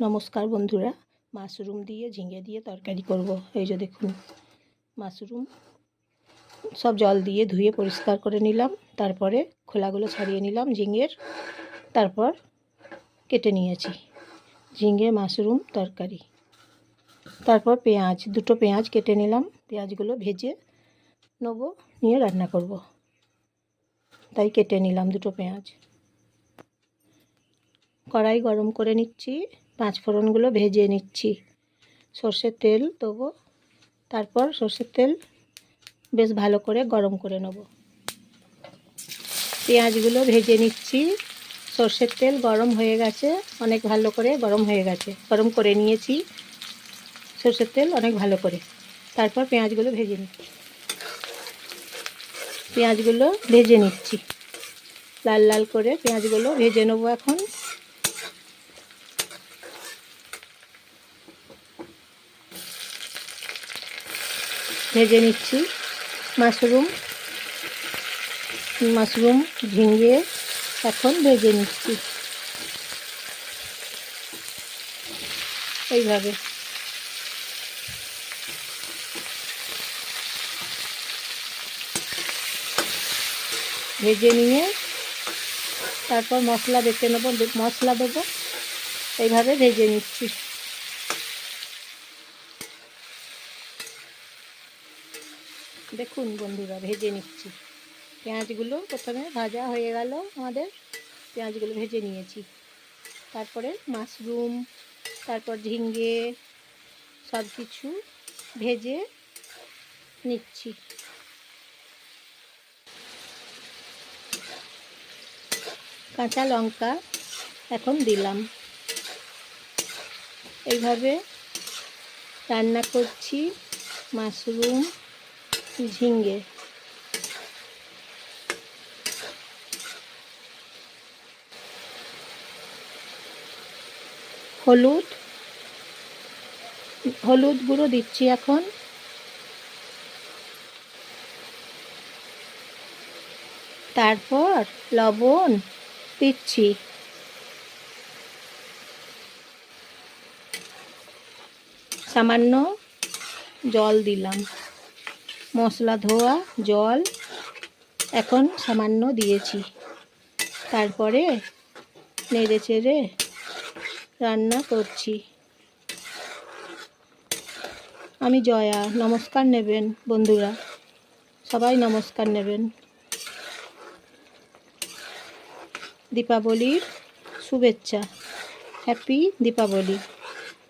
নমস্কার বন্ধুরা, মাশরুম দিয়ে, ঝিঙে দিয়ে তরকারি করব। এই যে দেখুন, মাশরুম। সব জল দিয়ে ধুয়ে পরিষ্কার করে নিলাম। তারপরে খোলাগুলো ছাড়িয়ে নিলাম ঝিঙের। তারপর কেটে নিয়েছি ঝিঙে মাশরুম তরকারি। তারপর পেঁয়াজ, দুটো পেঁয়াজ কেটে নিলাম। পেঁয়াজগুলো ভেজে নেব, নিয়ে রান্না করব। তাই কেটে নিলাম দুটো পেঁয়াজ। কড়াই গরম করে নিচ্ছি। পাঁচ ফোড়নগুলো ভেজে নিচ্ছি। সর্ষের তেল দেবো। তারপর সর্ষের তেল বেশ ভালো করে গরম করে নেব। পেঁয়াজগুলো ভেজে নিচ্ছি। সর্ষের তেল গরম হয়ে গেছে, অনেক ভালো করে গরম হয়ে গেছে। গরম করে নিয়েছি। সর্ষের তেল অনেক ভালো করে। তারপর পেঁয়াজগুলো ভেজে নিচ্ছি। পেঁয়াজগুলো ভেজে নিচ্ছি। লাল লাল করে পেঁয়াজগুলো ভেজে নেব এখন। ভেজে নিচ্ছি মাশরুম মাশরুম ঝিঙে এখন ভেজে নিচ্ছি। এইভাবে। ভেজে নিয়ে তারপর মশলা বেটে নেব, মশলা দেবো। এইভাবে ভেজে নিচ্ছি। দেখুন বন্ধুরা, ভেজে নিচ্ছি। পেঁয়াজগুলো প্রথমে ভাজা হয়ে গেল আমাদের। পেঁয়াজগুলো ভেজে নিয়েছি। তারপরে মাশরুম, তারপর ঝিঙ্গে সব কিছু ভেজে নিচ্ছি। কাঁচা লঙ্কা এখন দিলাম। এইভাবে রান্না করছি মাশরুম ঝিঙ্গে। হলুদ। হলুদ গুঁড়ো দিচ্ছি এখন। তারপর লবণ দিচ্ছি। সামান্য জল দিলাম। মশলা, ধোয়া, জল এখন সামান্য দিয়েছি। তারপরে নেড়ে চেড়ে রান্না করছি। আমি জয়া, নমস্কার নেবেন বন্ধুরা। সবাই নমস্কার নেবেন। দীপাবলির শুভেচ্ছা। হ্যাপি দীপাবলি।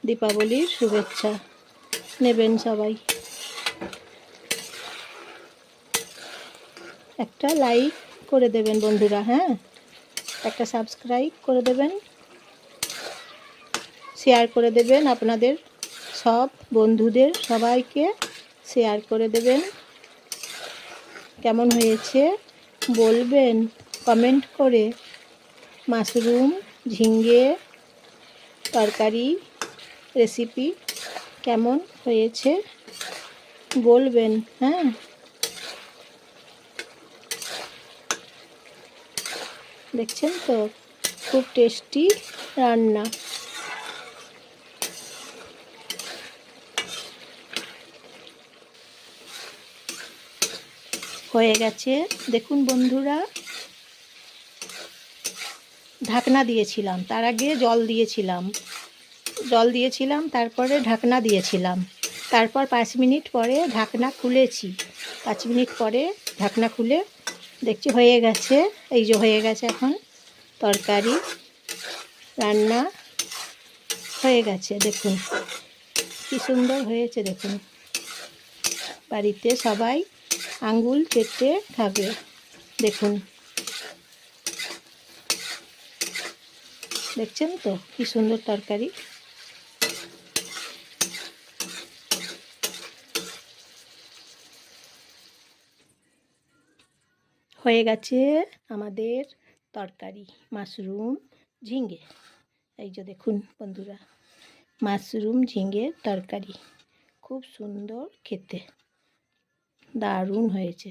দীপাবলির শুভেচ্ছা। নেবেন সবাই। একটা লাইক করে দেবেন বন্ধুরা হ্যাঁ? একটা সাবস্ক্রাইব করে দেবেন শেয়ার করে দেবেন আপনাদের, সব বন্ধুদের সবাইকে শেয়ার করে দেবেন। কেমন হয়েছে বলবেন কমেন্ট করে। মাশরুম, ঝিঙ্গে, তরকারি রেসিপি কেমন হয়েছে বলবেন হ্যাঁ? দেখছেন তো? খুব টেস্টি রান্না। হয়ে গেছে। দেখুন বন্ধুরা, ঢাকনা দিয়েছিলাম। তার আগে জল দিয়েছিলাম। জল দিয়েছিলাম, তারপরে ঢাকনা দিয়েছিলাম। তারপর পাঁচ মিনিট পরে ঢাকনা খুলেছি। পাঁচ মিনিট পরে ঢাকনা খুলে দেখছি হয়ে গেছে, এই যে হয়ে গেছে এখন তরকারি, রান্না হয়ে গেছে, দেখুন কি সুন্দর হয়েছে, দেখুন। বাড়িতে সবাই আঙ্গুল চেটে খাবে, দেখুন। দেখছেন তো কি সুন্দর তরকারি? হয়ে গেছে আমাদের তরকারি, মাশরুম, ঝিঙে। এই যে দেখুন বন্ধুরা, মাশরুম ঝিঙ্গে তরকারি। খুব সুন্দর খেতে। দারুণ হয়েছে।